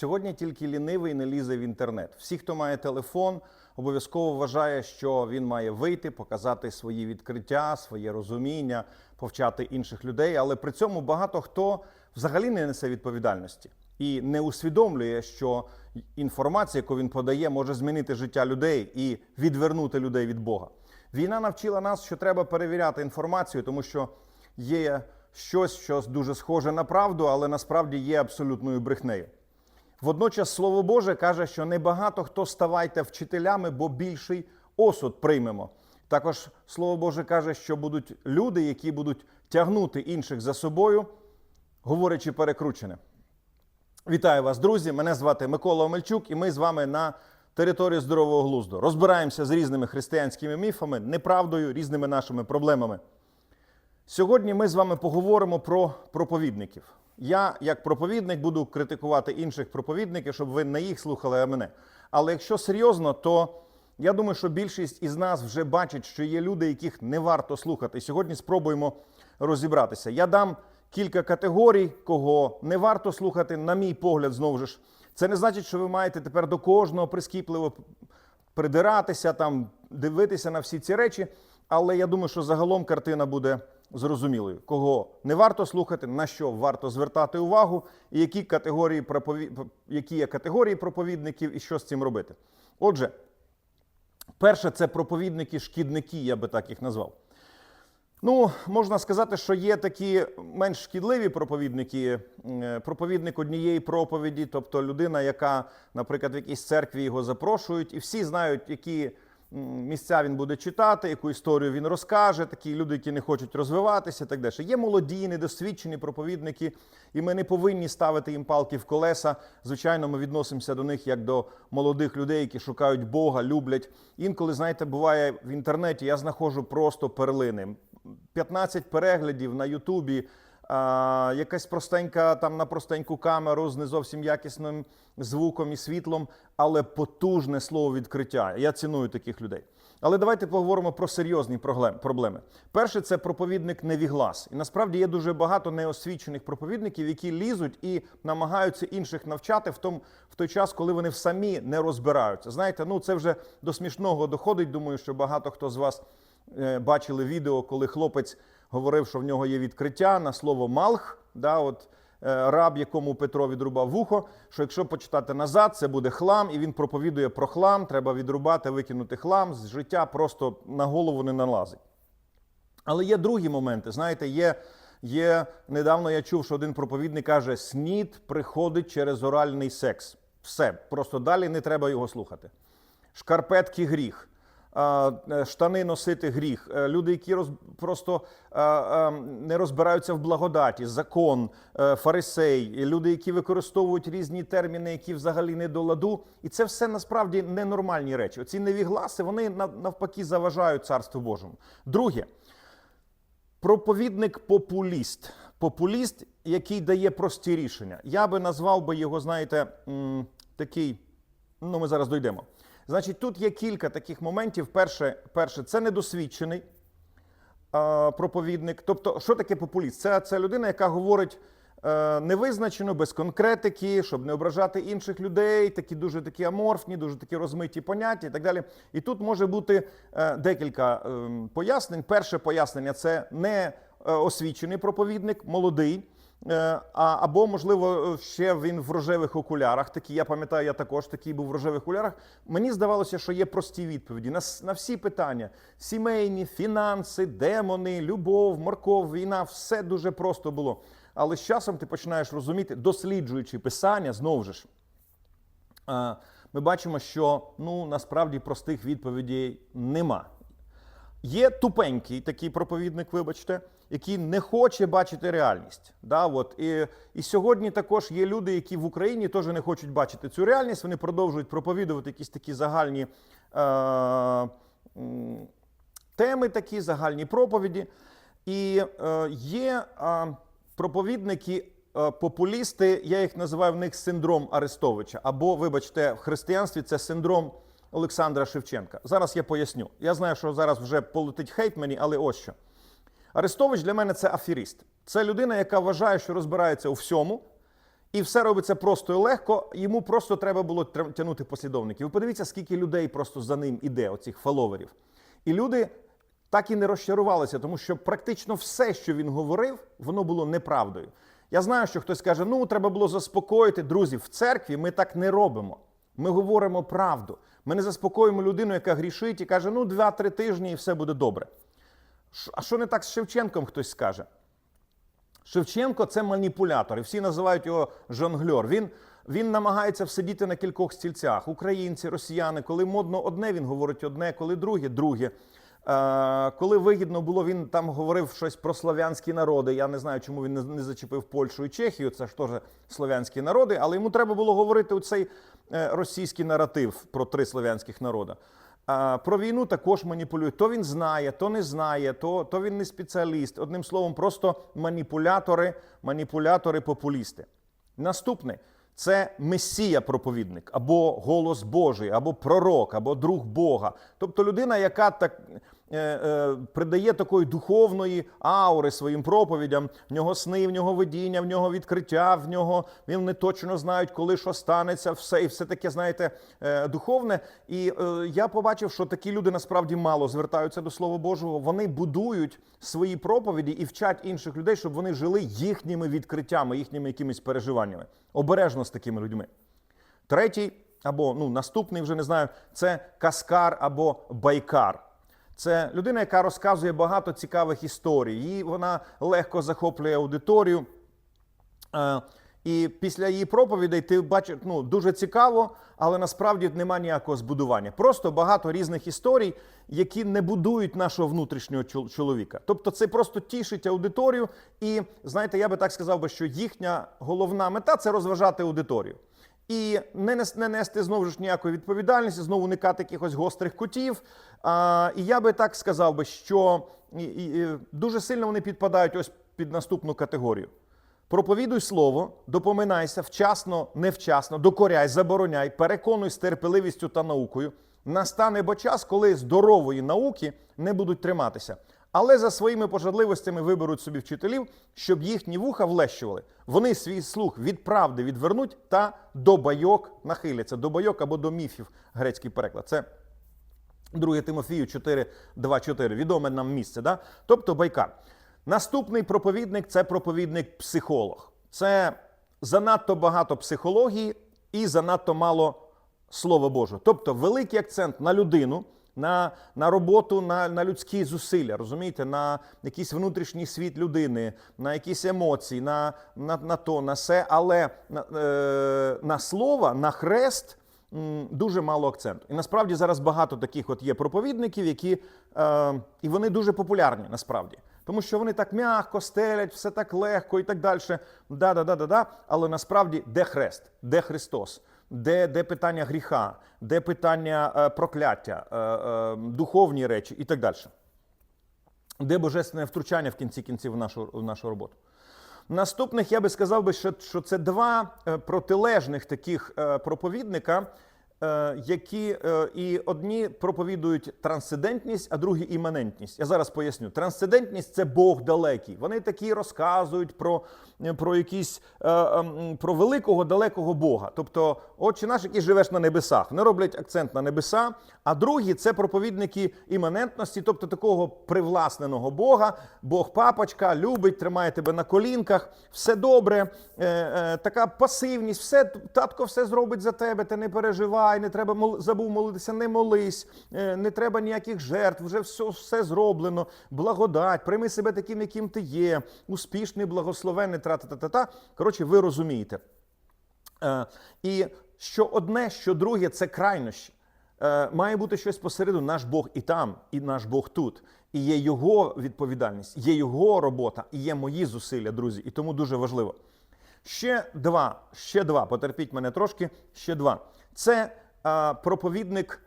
Сьогодні тільки лінивий не лізе в інтернет. Всі, хто має телефон, обов'язково вважає, що він має вийти, показати свої відкриття, своє розуміння, повчати інших людей. Але при цьому багато хто взагалі не несе відповідальності і не усвідомлює, що інформація, яку він подає, може змінити життя людей і відвернути людей від Бога. Війна навчила нас, що треба перевіряти інформацію, тому що є щось, що дуже схоже на правду, але насправді є абсолютною брехнею. Водночас Слово Боже каже, що небагато хто ставайте вчителями, бо більший осуд приймемо. Також Слово Боже каже, що будуть люди, які будуть тягнути інших за собою, говорячи перекручене. Вітаю вас, друзі! Мене звати Микола Омельчук, і ми з вами на території здорового глузду. Розбираємося з різними християнськими міфами, неправдою, різними нашими проблемами. Сьогодні ми з вами поговоримо про проповідників. Я, як проповідник, буду критикувати інших проповідників, щоб ви не їх слухали, а мене. Але якщо серйозно, то я думаю, що більшість із нас вже бачить, що є люди, яких не варто слухати. Сьогодні спробуємо розібратися. Я дам кілька категорій, кого не варто слухати, на мій погляд, знову ж. Це не значить, що ви маєте тепер до кожного прискіпливо придиратися, там, дивитися на всі ці речі. Але я думаю, що загалом картина буде зрозумілою, кого не варто слухати, на що варто звертати увагу, і які категорії пропові... які є категорії проповідників, і що з цим робити. Отже, перше, це проповідники-шкідники, я би так їх назвав. Ну, можна сказати, що є такі менш шкідливі проповідники. Е, Проповідник однієї проповіді, тобто людина, яка, наприклад, в якійсь церкві його запрошують, і всі знають, які місця він буде читати, яку історію він розкаже. Такі люди, які не хочуть розвиватися, так далі. Є молоді, недосвідчені проповідники, і ми не повинні ставити їм палки в колеса. Звичайно, ми відносимося до них як до молодих людей, які шукають Бога, люблять. Інколи, знаєте, буває в інтернеті, я знаходжу просто перлини. 15 переглядів на Ютубі, а, якась простенька там на простеньку камеру з не зовсім якісним звуком і світлом, але потужне слово відкриття. Я ціную таких людей. Але давайте поговоримо про серйозні проблеми. Перше, це проповідник невіглас. І насправді є дуже багато неосвічених проповідників, які лізуть і намагаються інших навчати в, том, в той час, коли вони самі не розбираються. Знаєте, ну це вже до смішного доходить. Думаю, що багато хто з вас бачили відео, коли хлопець говорив, що в нього є відкриття на слово малх. Да, от, е, раб, якому Петро відрубав вухо, що якщо почитати назад, це буде хлам, і він проповідує про хлам, треба відрубати, викинути хлам, з життя просто на голову не налазить. Але є другі моменти. Знаєте, є, є недавно я чув, що один проповідник каже: снід приходить через оральний секс. Все, просто далі не треба його слухати. Шкарпетки гріх. Е, Штани носити гріх, Е, люди, які роз, просто не розбираються в благодаті, закон, е, фарисей, люди, які використовують різні терміни, які взагалі не до ладу. І це все насправді ненормальні речі. Оці невігласи, вони навпаки заважають Царству Божому. Друге, проповідник-популіст. Популіст, який дає прості рішення. Я би назвав би його, знаєте, такий. Ну, ми зараз дійдемо. Значить, тут є кілька таких моментів. Перше, перше це недосвідчений е, проповідник. Тобто, що таке популіст? Це, це людина, яка говорить е, невизначено, без конкретики, щоб не ображати інших людей, такі дуже такі аморфні, дуже такі розмиті поняття і так далі. І тут може бути е, декілька е, пояснень. Перше пояснення це не е, освічений проповідник, молодий. Е, або, можливо, ще він в рожевих окулярах. Такі, я пам'ятаю, я також такий був в рожевих окулярах. Мені здавалося, що є прості відповіді на, на всі питання: сімейні, фінанси, демони, любов, морков, війна все дуже просто було. Але з часом ти починаєш розуміти, досліджуючи писання, знову ж. е, Ми бачимо, що ну насправді простих відповідей нема. Є тупенький такий проповідник, вибачте, який не хоче бачити реальність. Да, от. І, і сьогодні також є люди, які в Україні теж не хочуть бачити цю реальність. Вони продовжують проповідувати якісь такі загальні е, теми, такі загальні проповіді. І е, є е, проповідники. Популісти, я їх називаю в них синдром Арестовича. Або, вибачте, в християнстві це синдром Олександра Шевченка. Зараз я поясню. Я знаю, що зараз вже полетить хейт мені, але ось що. Арестович для мене це аферіст. Це людина, яка вважає, що розбирається у всьому, І все робиться просто і легко. Йому просто треба було тягнути послідовників. Ви подивіться, скільки людей просто за ним іде, оцих фоловерів. І люди так і не розчарувалися, тому що практично все, що він говорив, воно було неправдою. Я знаю, що хтось каже: ну треба було заспокоїти друзі. В церкві ми так не робимо. Ми говоримо правду. Ми не заспокоїмо людину, яка грішить, і каже: ну, два-три тижні і все буде добре. А що не так з Шевченком, хтось скаже? Шевченко це маніпулятор, і всі називають його жонгльор. Він, він намагається всидіти на кількох стільцях. Українці, росіяни, коли модно одне, він говорить одне, коли друге, друге. Е, коли вигідно було, він там говорив щось про слов'янські народи. Я не знаю, чому він не, зачепив Польщу і Чехію. Це ж теж слов'янські народи, але йому треба було говорити у цей е, російський наратив про три слов'янських народи. Про війну також маніпулюють. То він знає, то не знає, то, то він не спеціаліст. Одним словом, просто маніпулятори, маніпулятори, популісти. Наступне це месія-проповідник, або голос Божий, або пророк, або друг Бога. Тобто людина, яка так е, е, придає такої духовної аури своїм проповідям. В нього сни, в нього видіння, в нього відкриття, в нього він не точно знають, коли що станеться, все і все таке, знаєте, е, духовне. І е, я побачив, що такі люди насправді мало звертаються до Слова Божого. Вони будують свої проповіді і вчать інших людей, щоб вони жили їхніми відкриттями, їхніми якимись переживаннями. Обережно з такими людьми. Третій, або ну, наступний, вже не знаю, це каскар або байкар. Це людина, яка розказує багато цікавих історій. Її вона легко захоплює аудиторію. Е, І після її проповідей ти бачиш, ну дуже цікаво, але насправді нема ніякого збудування. Просто багато різних історій, які не будують нашого внутрішнього чол- чоловіка. Тобто, це просто тішить аудиторію. І знаєте, я би так сказав би, що їхня головна мета це розважати аудиторію. І не, не нести знову ж ніякої відповідальності, знову уникати якихось гострих кутів. А, і я би так сказав би, що і, і дуже сильно вони підпадають ось під наступну категорію. Проповідуй слово, допоминайся вчасно, невчасно, докоряй, забороняй, переконуй з терпеливістю та наукою. Настане бо час, коли здорової науки не будуть триматися, але за своїми пожадливостями виберуть собі вчителів, щоб їхні вуха влещували. Вони свій слух від правди відвернуть та до байок нахиляться. До байок або до міфів грецький переклад. Це 2 Тимофію 4, 2, 4. Відоме нам місце. Да? Тобто байкар. Наступний проповідник це проповідник-психолог. Це занадто багато психології і занадто мало Слова Божого. Тобто великий акцент на людину, на, на роботу, на, на людські зусилля, розумієте, на якийсь внутрішній світ людини, на якісь емоції, на, на, на то, на все, але на, е, на слово, на хрест дуже мало акценту. І насправді зараз багато таких от є проповідників, які е, і вони дуже популярні насправді. Тому що вони так м'яко стелять, все так легко і так далі. Да-да-да-да-да. Але насправді де хрест, де Христос, де, де питання гріха, де питання е, прокляття, е, е, духовні речі і так далі. Де божественне втручання в кінці кінців в нашу, в нашу роботу. Наступних я би сказав би, що, це два протилежних таких проповідника, які е, і одні проповідують трансцендентність, а другі іманентність. Я зараз поясню. Трансцендентність це Бог далекий. Вони такі розказують про, про якісь е, ем, про великого далекого Бога. Тобто, отче наш, який живеш на небесах. Вони роблять акцент на небеса. А другі це проповідники іманентності, тобто такого привласненого Бога. Бог папочка, любить, тримає тебе на колінках, все добре, е, е, така пасивність, все татко все зробить за тебе. Ти не переживай, не треба мол, забув молитися, не молись, е, не треба ніяких жертв, вже все, все зроблено. Благодать, прийми себе таким, яким ти є, успішний, благословенний, тра-та-та-та. Коротше, ви розумієте. Е, І що одне, що друге це крайнощі. Е, Має бути щось посереду. Наш Бог і там, і наш Бог тут. І є його відповідальність, є його робота, і є мої зусилля, друзі. І тому дуже важливо. Ще два, ще два. Потерпіть мене трошки. Ще два. Це проповідник.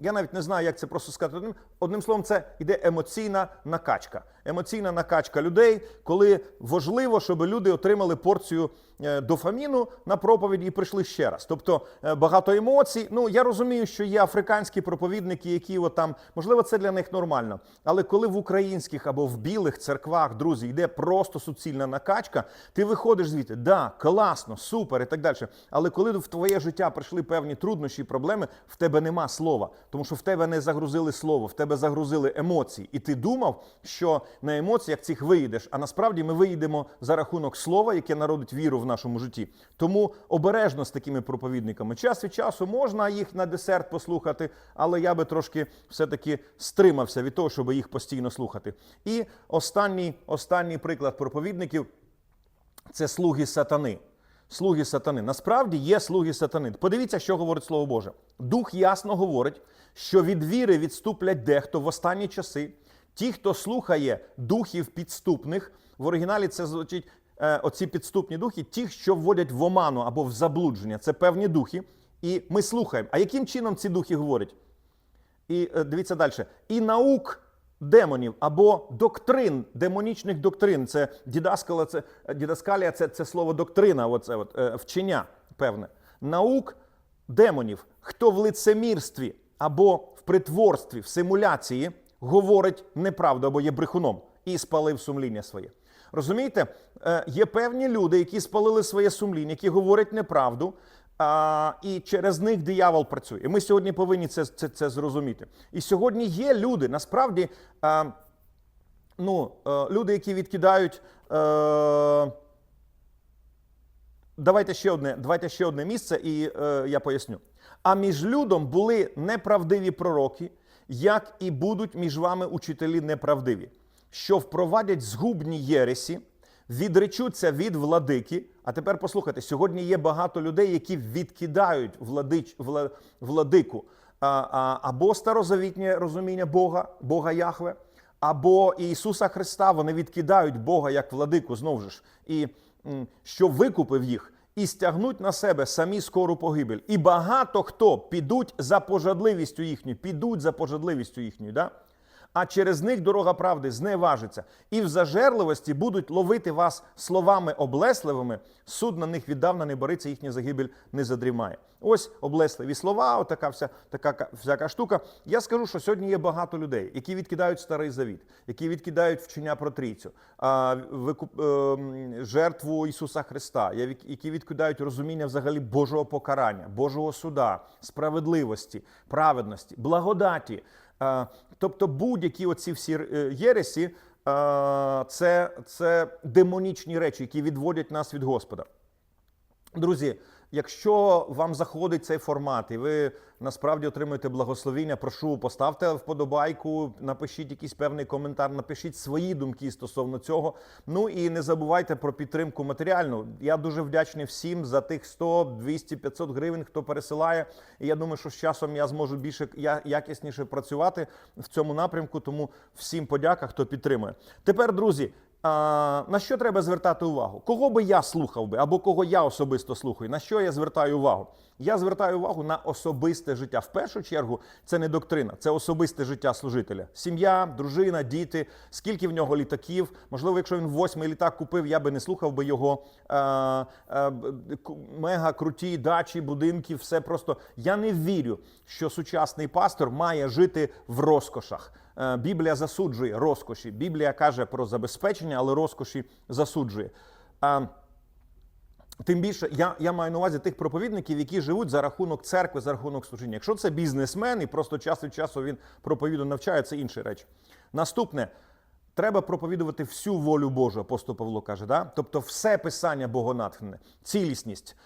Я навіть не знаю, як це просто сказати. Одним, словом, це йде емоційна накачка. Емоційна накачка людей, коли важливо, щоб люди отримали порцію дофаміну на проповіді і прийшли ще раз. Тобто е, багато емоцій. Ну я розумію, що є африканські проповідники, які от там, можливо, це для них нормально. Але коли в українських або в білих церквах, друзі, йде просто суцільна накачка, ти виходиш звідти, да, класно, супер і так далі. Але коли в твоє життя прийшли певні труднощі проблеми, в тебе нема слова, тому що в тебе не загрузили слово, в тебе загрузили емоції. І ти думав, що на емоціях цих виїдеш. А насправді ми виїдемо за рахунок слова, яке народить віру в нашому житті. Тому обережно з такими проповідниками. Час від часу можна їх на десерт послухати, але я би трошки все-таки стримався від того, щоб їх постійно слухати. І останній, останній приклад проповідників це слуги сатани. Слуги сатани. Насправді є слуги сатани. Подивіться, що говорить Слово Боже. Дух ясно говорить, що від віри відступлять дехто в останні часи. Ті, хто слухає духів підступних, в оригіналі це звучить оці підступні духи, ті, що вводять в оману або в заблудження. Це певні духи. І ми слухаємо. А яким чином ці духи говорять? І е, дивіться далі. І наук демонів або доктрин, демонічних доктрин. Це дідаскала, це дідаскалія, це, це слово доктрина, оце от, е, вчення певне. Наук демонів, хто в лицемірстві або в притворстві, в симуляції говорить неправду або є брехуном і спалив сумління своє. Розумієте, Е, є певні люди, які спалили своє сумління, які говорять неправду, а, і через них диявол працює. І ми сьогодні повинні це, це, це зрозуміти. І сьогодні є люди, насправді, а, ну, е, люди, які відкидають. Е, Давайте ще одне, давайте ще одне місце, і е, я поясню. А між людом були неправдиві пророки, як і будуть між вами учителі неправдиві, що впровадять згубні єресі, відречуться від владики. А тепер послухайте: сьогодні є багато людей, які відкидають владич, владику або старозавітнє розуміння Бога, Бога Яхве, або Ісуса Христа. Вони відкидають Бога як владику знову ж. І що викупив їх, і стягнуть на себе самі скору погибель. І багато хто підуть за пожадливістю їхньою, підуть за пожадливістю їхньою. Да? А через них дорога правди зневажиться, і в зажерливості будуть ловити вас словами облесливими. Суд на них віддавна не бориться, їхня загибель не задрімає. Ось облесливі слова, отака вся така ка- всяка штука. Я скажу, що сьогодні є багато людей, які відкидають старий завіт, які відкидають вчення про трійцю, ем, жертву Ісуса Христа, які відкидають розуміння взагалі Божого покарання, Божого суда, справедливості, праведності, благодаті. Е, Тобто будь-які оці всі е, єресі, е, це, це демонічні речі, які відводять нас від Господа. Друзі, якщо вам заходить цей формат і ви насправді отримуєте благословіння, прошу поставте вподобайку, напишіть якийсь певний коментар, напишіть свої думки стосовно цього. Ну і не забувайте про підтримку матеріальну. Я дуже вдячний всім за тих 100, 200, 500 гривень, хто пересилає. І я думаю, що з часом я зможу більше якісніше працювати в цьому напрямку. Тому всім подяка, хто підтримує. Тепер, друзі. А, на що треба звертати увагу? Кого би я слухав би, або кого я особисто слухаю? На що я звертаю увагу? Я звертаю увагу на особисте життя. В першу чергу це не доктрина, це особисте життя служителя. Сім'я, дружина, діти, скільки в нього літаків. Можливо, якщо він восьмий літак купив, я би не слухав би його е, е, мега круті дачі, будинки, все просто. Я не вірю, що сучасний пастор має жити в розкошах. Е, Біблія засуджує розкоші. Біблія каже про забезпечення, але розкоші засуджує. Е, Тим більше я, я маю на увазі тих проповідників, які живуть за рахунок церкви, за рахунок служіння. Якщо це бізнесмен і просто час від часу він проповіду навчає, це інші речі. Наступне. Треба проповідувати всю волю Божу, апостол Павло каже, да? тобто все писання богонатхнене, цілісність,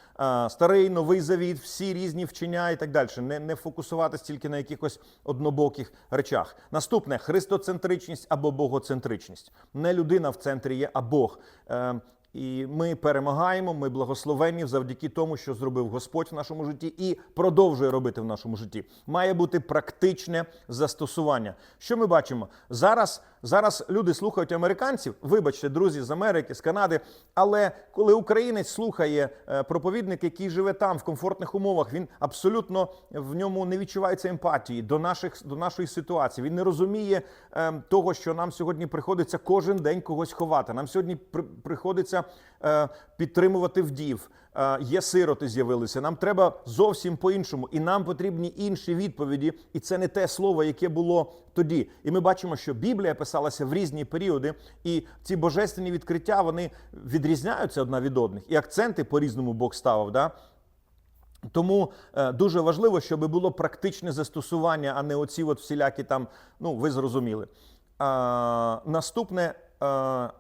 старий, новий завіт, всі різні вчення і так далі. Не, не фокусуватись тільки на якихось однобоких речах. Наступне христоцентричність або богоцентричність. Не людина в центрі є, а Бог. Е, і ми перемагаємо, ми благословені завдяки тому, що зробив Господь в нашому житті і продовжує робити в нашому житті. Має бути практичне застосування. Що ми бачимо зараз? Зараз люди слухають американців, вибачте, друзі з Америки, з Канади. Але коли українець слухає е, проповідник, який живе там в комфортних умовах, він абсолютно в ньому не відчувається емпатії до наших до нашої ситуації. Він не розуміє е, того, що нам сьогодні приходиться кожен день когось ховати. Нам сьогодні при, приходиться підтримувати вдів. Е, Є сироти, з'явилися. Нам треба зовсім по-іншому, і нам потрібні інші відповіді. І це не те слово, яке було тоді. І ми бачимо, що Біблія писалася в різні періоди, і ці божественні відкриття вони відрізняються одна від одних, і акценти по різному Бог ставив. Да? Тому е, дуже важливо, щоб було практичне застосування, а не оці от всілякі там, ну ви зрозуміли. А, наступне. Е,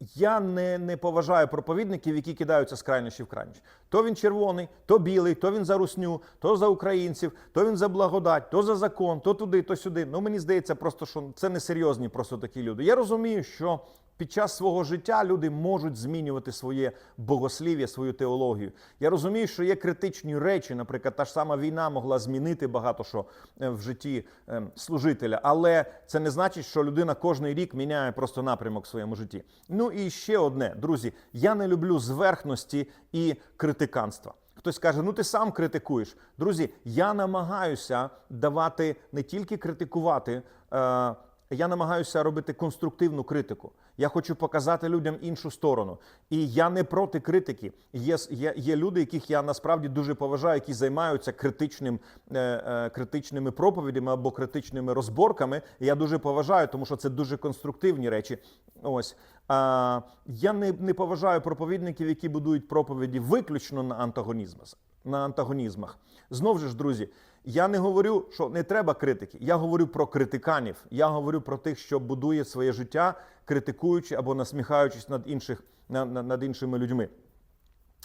я не, не поважаю проповідників, які кидаються з крайнощі в крайність. То він червоний, то білий, то він за русню, то за українців, то він за благодать, то за закон, то туди, то сюди. Ну мені здається, просто що це несерйозні просто такі люди. Я розумію, що під час свого життя люди можуть змінювати своє богослів'я, свою теологію. Я розумію, що є критичні речі, наприклад, та ж сама війна могла змінити багато що е, в житті е, служителя, але це не значить, що людина кожний рік міняє просто напрямок в своєму житті. Ну і ще одне, друзі, я не люблю зверхності і критиканства. Хтось каже, ну ти сам критикуєш. Друзі, я намагаюся давати не тільки критикувати. Е, я намагаюся робити конструктивну критику. Я хочу показати людям іншу сторону. І я не проти критики. Є, є, є люди, яких я насправді дуже поважаю, які займаються критичним, е, е, критичними проповідями або критичними розборками. Я дуже поважаю, тому що це дуже конструктивні речі. Ось. А, я не, не поважаю проповідників, які будують проповіді виключно на антагонізмах. На антагонізмах. Знову ж, друзі, я не говорю, що не треба критики. Я говорю про критиканів. Я говорю про тих, що будує своє життя, критикуючи або насміхаючись над інших над, іншими людьми.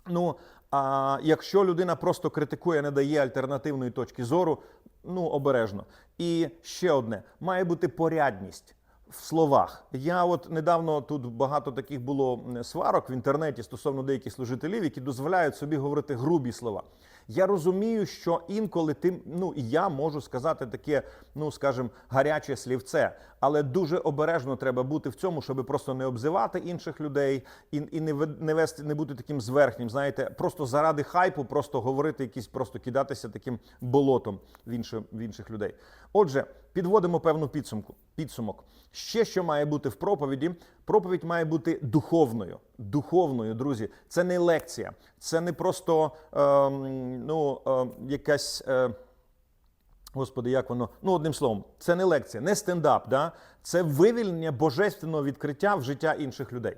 Ну, а якщо людина просто критикує, не дає альтернативної точки зору, ну обережно. І ще одне: має бути порядність. В словах я от недавно тут багато таких було сварок в інтернеті стосовно деяких служителів, які дозволяють собі говорити грубі слова. Я розумію, що інколи ти, ну і я можу сказати таке, ну скажімо, гаряче слівце, але дуже обережно треба бути в цьому, щоб просто не обзивати інших людей і і не не вести, не бути таким зверхнім. Знаєте, просто заради хайпу, просто говорити якісь, просто кидатися таким болотом в інших, в інших людей. Отже, підводимо певну підсумку. Підсумок. Ще що має бути в проповіді? Проповідь має бути духовною. Духовною, друзі, це не лекція, це не просто е, ну, е, якась. Е, Господи, як воно? Ну, одним словом, це не лекція, не стендап, да? це вивільнення божественного відкриття в життя інших людей.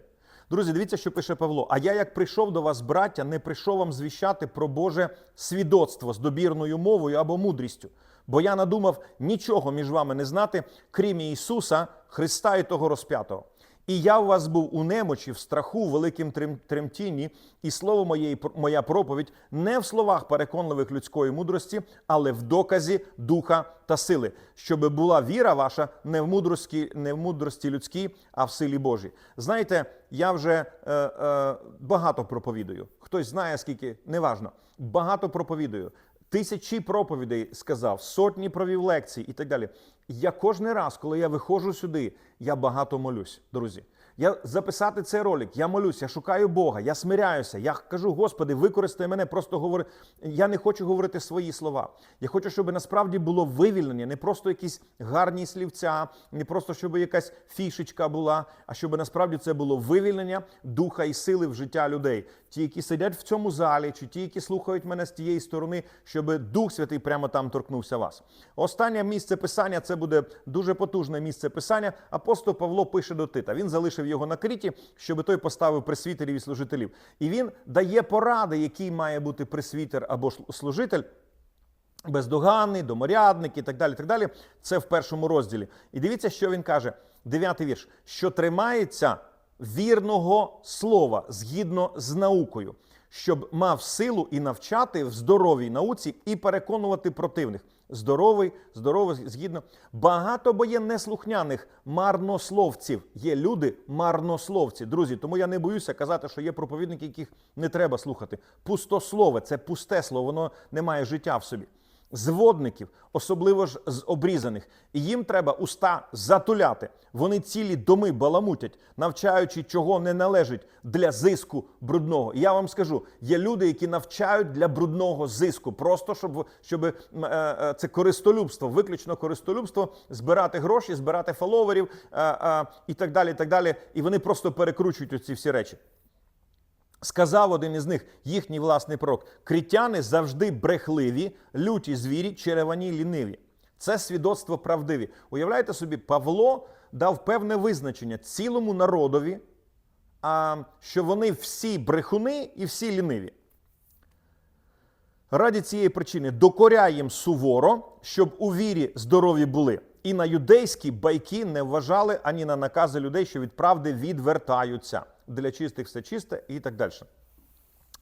Друзі, дивіться, що пише Павло. А я, як прийшов до вас, браття, не прийшов вам звіщати про Боже свідоцтво з добірною мовою або мудрістю. Бо я надумав нічого між вами не знати, крім Ісуса, Христа і того розп'ятого. І я у вас був у немочі, в страху, в великим тремтінні, і слово моєї, моя проповідь не в словах переконливих людської мудрості, але в доказі духа та сили, щоб була віра ваша не в мудрості, не в мудрості людській, а в силі Божій. Знаєте, я вже е, е, багато проповідую. Хтось знає, скільки неважно. Багато проповідую. Тисячі проповідей сказав, сотні провів лекцій і так далі. Я кожен раз, коли я виходжу сюди, я багато молюсь, друзі. Я записати цей ролик, я молюсь, я шукаю Бога, я смиряюся. Я кажу, Господи, використай мене, просто говори. Я не хочу говорити свої слова. Я хочу, щоб насправді було вивільнення, не просто якісь гарні слівця, не просто щоб якась фішечка була, а щоб насправді це було вивільнення духа і сили в життя людей. Ті, які сидять в цьому залі, чи ті, які слухають мене з тієї сторони, щоб Дух Святий прямо там торкнувся вас. Останнє місце писання це буде дуже потужне місце писання. Апостол Павло пише до Тита. Він залишив його на кріті, щоб той поставив пресвітерів і служителів. І він дає поради, який має бути пресвітер або служитель. Бездоганний, доморядник і так далі. так далі. Це в першому розділі. І дивіться, що він каже. Дев'ятий вірш: що тримається вірного слова згідно з наукою, щоб мав силу і навчати в здоровій науці і переконувати противних. Здоровий, здоровий, згідно. Багато бо є неслухняних марнословців. Є люди марнословці. Друзі, тому я не боюся казати, що є проповідники, яких не треба слухати. Пустослове це пусте слово, воно не має життя в собі. Зводників, особливо ж з обрізаних. І їм треба уста затуляти. Вони цілі доми баламутять, навчаючи, чого не належить для зиску брудного. І я вам скажу: є люди, які навчають для брудного зиску, просто щоб, щоб е, е, це користолюбство, виключно користолюбство, збирати гроші, збирати фоловерів е, і так далі. І так далі. І вони просто перекручують оці всі речі. Сказав один із них, їхній власний пророк, критяни завжди брехливі, люті звірі, черевані ліниві. Це свідоцтво правдиві. Уявляєте собі, Павло дав певне визначення цілому народові, що вони всі брехуни і всі ліниві. Раді цієї причини докоряй їм суворо, щоб у вірі здорові були, і на юдейські байки не вважали ані на накази людей, що від правди відвертаються. Для чистих все чисте і так далі.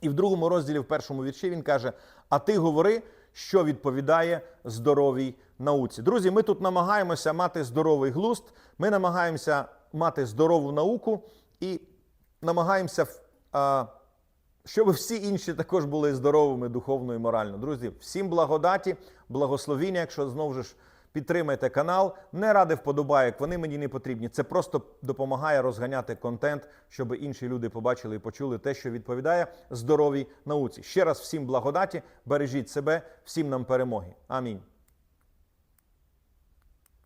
І в другому розділі, в першому вірші, він каже: А ти говори, що відповідає здоровій науці. Друзі, ми тут намагаємося мати здоровий глузд, ми намагаємося мати здорову науку і намагаємося, щоб всі інші також були здоровими духовно і морально. Друзі, всім благодаті, благословіння, якщо знову ж підтримайте канал. Не ради вподобайок, вони мені не потрібні. Це просто допомагає розганяти контент, щоб інші люди побачили і почули те, що відповідає здоровій науці. Ще раз всім благодаті, бережіть себе, всім нам перемоги. Амінь.